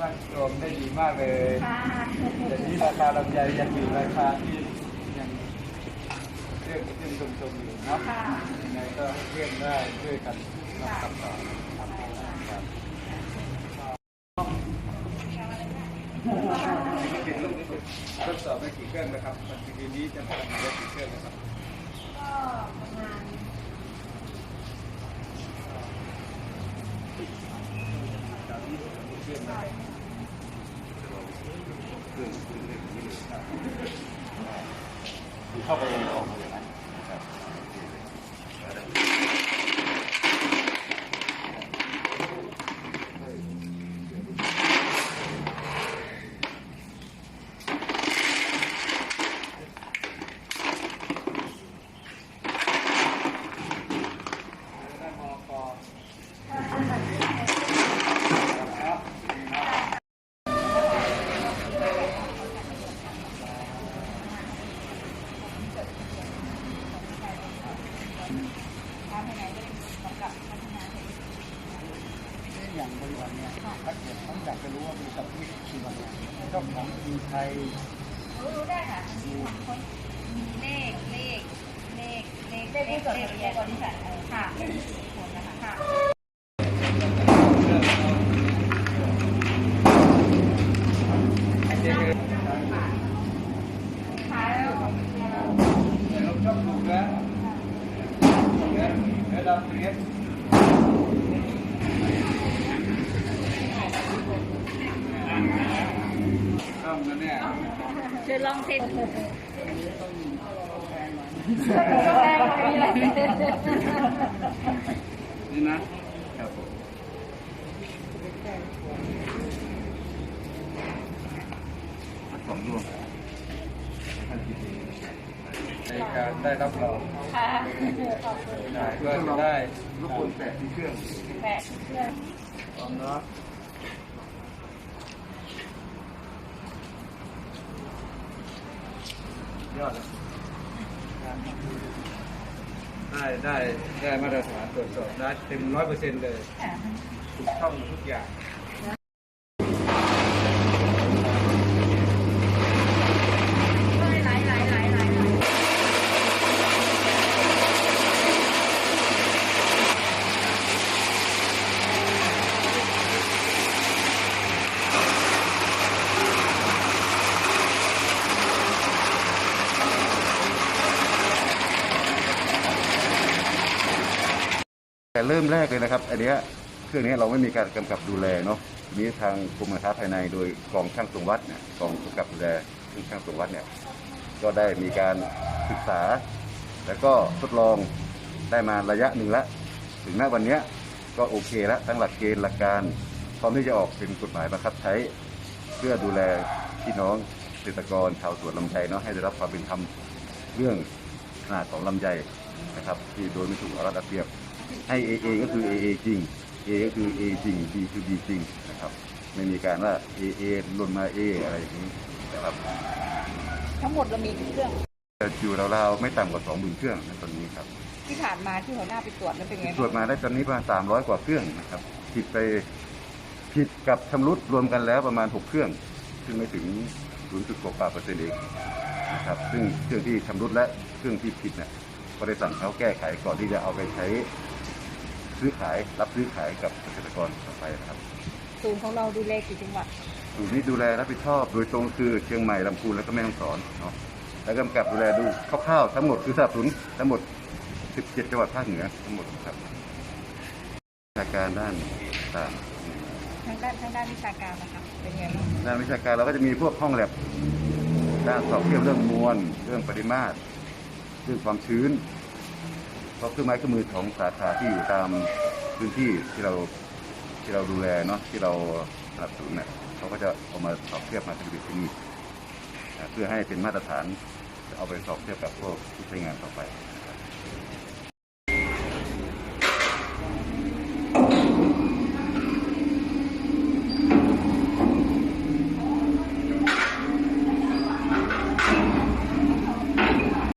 ตั้งตรงได้ดีมากเลยค่ะแต่นี้ราคาลำไยยังอยู่ราคาที่ยังเรื่องขึ้นตรงๆอยู่เนาะค่ะยังไงก็เรื่องได้ช่วยกันทำคำตอบครับครับทดสอบได้กี่เครื่องนะครับปัจจุบันนี้จะทำได้กี่เครื่องนะครับก็ประมาณ เข้าไปออกมาอย่างนั้นนะครับ อย่างบริษัทเนี่ยถ้าเกิดต้องอยากจะรู้ว่าบริษัทที่คือบริษัทเจ้าของคือใครรู้รู้ได้ค่ะมีคนมีเลขเลขเลขเลขเลขที่จดทะเบียนบริษัทค่ะคนนะคะ ระดับเรียนต้องนะเนี่ยคือลองเซ็นนี่นะครับผมสองร่ว มในการได้รับรองค่ะขอบคุณได้เพื่อจะได้รบกวนแตะที่เครื่องแปะเพื่อนพร้อมเนาะยอดเลยได้ได้ได้มาตรฐานตรวจสอบได้เต็มร้อยเปอร์เซ็นต์เลยค่ะถูกต้องทุกอย่าง หลายหลายหลายหลายหลาย แต่เริ่มแรกเลยนะครับอันนี้เครื่องนี้เราไม่มีการกำกับดูแลเนาะทีนี้ทางกรมการค้าภายในโดยกองช่างตรงวัดเนี่ยกองกำกับดูแลซึ่งช่างตรงวัดเนี่ยก็ได้มีการศึกษา แล้วก็ทดลองได้มาระยะหนึ่งแล้วถึงณวันเนี้ยก็โอเคแล้วทั้งหลักเกณฑ์หลักการพร้อมที่จะออกเป็นกฎหมายบังคับใช้ เพื่อดูแลพี่น้องเกษตรกรชาวสวนลำไยเนาะให้ได้รับความเป็นธรรมเรื่องขนาดของลำไยนะครับที่โดยไม่ถูกเอารัดเอาเปรียบ ให้ AA ก็คือ AA จริง A ก็คือ A จริง B คือ B จริงนะครับ ไม่มีการว่า AA หล่นมา A อะไรอย่างนี้นะครับทั้งหมดเรามีกี่เครื่องแต่อยู่ราวๆไม่ต่ำกว่า2 0,000เครื่องนะตอนนี้ครับ ที่ผ่านมาที่หัวหน้าไปตรวจแล้วเป็นไงตรวจมาได้ตอนนี้ประมาณ300 กว่าเครื่องนะครับ ผิดไปผิดกับชำรุดรวมกันแล้วประมาณ 6 เครื่อง ซึ่งไม่ถึง0.6กว่าเปอร์เซ็นต์เองนะครับ ซึ่งเครื่องที่ชำรุดและเครื่องที่ผิดเนี่ยก็ได้สั่งเขาแก้ไขก่อนที่จะเอาไปใช้ ซื้อขายรับซื้อขายกับเกษตรกรต่อไปนะครับศูนย์ของเราดูแลกี่จังหวัดศูนย์นี้ดูแลรับผิดชอบโดยตรงคือเชียงใหม่ลำพูนและก็แม่ฮ่องสอนเนาะแล้วกำกับดูแลดูคร่าวๆทั้งหมดคือสนับสนุนทั้งหมด 17 จังหวัดภาคเหนือทั้งหมดครับวิชาการด้านต่างทางด้านทางด้านวิชาการนะคะเป็นไงบ้างด้านวิชาการเราก็จะมีพวกห้องแลบด้านสอบเทียบเรื่องมวลเรื่องปริมาตร เรื่องความชื้น เพราะเครื่องไม้เครื่องมือของสาขาที่อยู่ตามพื้นที่ที่เราที่เราดูแลเนาะที่เราสนับสนุนเนี่ยเขาก็จะเอามาสอบเทียบมาผลิตที่นี่เพื่อให้เป็นมาตรฐานจะเอาไปสอบเทียบกับพวกที่ใช้งานต่อไป